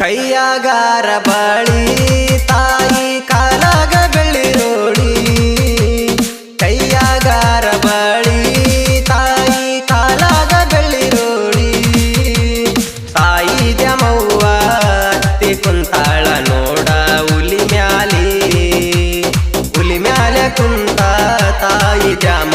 ಕೈಯಾಗಾರ ಬಳಿ, ತಾಯಿ ಕಾಲಾಗ ಬೆಳಿರೋಳಿ ಕೈಯಾಗಾರ ಬಳಿ, ತಾಯಿ ಕಾಲಾಗ ಬೆಳಿರೋಳಿ ತಾಯಿ ಜಮವ್ವ ಅತ್ತಿ ಕುಂತಾಳ ನೋಡ ಹುಲಿ ಮ್ಯಾಲಿ. ಹುಲಿ ಮ್ಯಾಲೆ ಕುಂತ ತಾಯಿ ಜಮ